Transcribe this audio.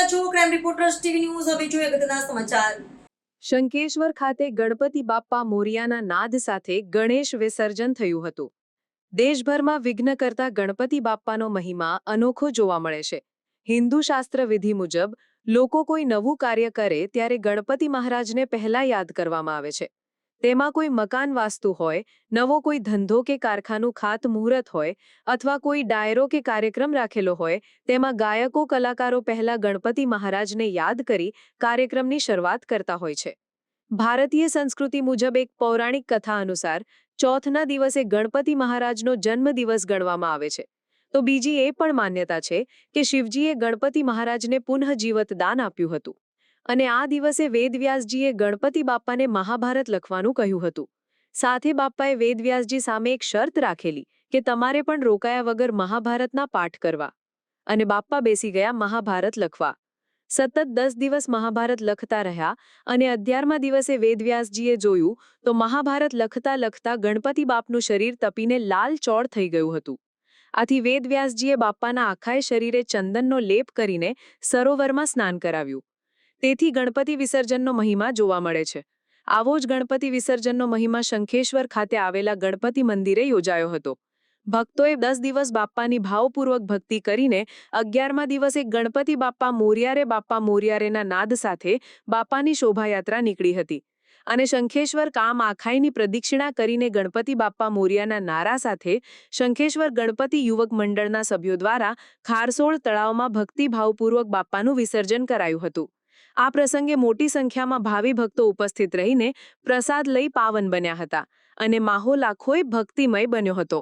છો? Crime reporters TV news હવે જોઈએ અગત્યના સમાચાર. શંકેશ્વર ખાતે ગણપતિ બાપ્પા મોરિયાના નાદ સાથે ગણેશ વિસર્જન થયું હતું. દેશભરમાં વિઘ્ન કરતા ગણપતિ બાપ્પાનો મહિમા અનોખો જોવા મળે છે. હિન્દુ શાસ્ત્ર વિધિ મુજબ, લોકો કોઈ નવું કાર્ય કરે ત્યારે ગણપતિ મહારાજને પહેલા યાદ કરવામાં આવે છે. તેમાં કોઈ મકાન વાસ્તુ હોય, નવો કોઈ ધંધો કે કારખાનું ખાત મુહૂર્ત હોય, અથવા કોઈ ડાયરો કે કાર્યક્રમ રાખેલો હોય, તેમાં ગાયકો, કલાકારો પહેલા ગણપતિ મહારાજને યાદ કરી કાર્યક્રમની શરૂઆત કરતા હોય છે. ભારતીય સંસ્કૃતિ મુજબ એક પૌરાણિક કથા અનુસાર, ચોથના દિવસે ગણપતિ મહારાજનો જન્મદિવસ ગણવામાં આવે છે. તો બીજી એ પણ માન્યતા છે કે શિવજીએ ગણપતિ મહારાજને પુનઃજીવત દાન આપ્યું હતું. અને આ દિવસે વેદવ્યાસજીએ ગણપતિ બાપ્પાને મહાભારત લખવાનું કહ્યું હતું. સાથે બાપ્પાએ વેદવ્યાસજી સામે એક શરત રાખેલી કે તમારે પણ રોકાયા વગર મહાભારતના પાઠ કરવા. અને બાપ્પા બેસી ગયા મહાભારત લખવા. સતત દસ દિવસ મહાભારત લખતા રહ્યા અને અગિયારમા દિવસે વેદવ્યાસજીએ જોયું તો મહાભારત લખતા લખતા ગણપતિ બાપનું શરીર તપીને લાલ ચોળ થઈ ગયું હતું. આથી વેદવ્યાસજીએ બાપ્પાના આખાય શરીરે ચંદનનો લેપ કરીને સરોવરમાં સ્નાન કરાવ્યું. તેથી ગણપતિ વિસર્જનનો મહિમા જોવા મળે છે. આવો જ ગણપતિ વિસર્જનનો મહિમા શંખેશ્વર ખાતે આવેલા ગણપતિ મંદિરે યોજાયો હતો. ભક્તોએ દસ દિવસ બાપ્પાની ભાવપૂર્વક ભક્તિ કરીને અગિયારમા દિવસે ગણપતિ બાપ્પા મોરિયારે બાપ્પા મોરિયારેના નાદ સાથે બાપ્પાની શોભાયાત્રા નીકળી હતી. અને શંખેશ્વર કામ આખાઈની પ્રદક્ષિણા કરીને ગણપતિ બાપ્પા મોરિયાના નારા સાથે શંખેશ્વર ગણપતિ યુવક મંડળના સભ્યો દ્વારા ખારસોળ તળાવમાં ભક્તિભાવપૂર્વક બાપ્પાનું વિસર્જન કરાયું હતું. આ પ્રસંગે મોટી સંખ્યામાં ભાવિ ભક્તો ઉપસ્થિત રહીને પ્રસાદ લઈ પાવન બન્યા હતા અને માહોલ આખોય ભક્તિમય બન્યો હતો.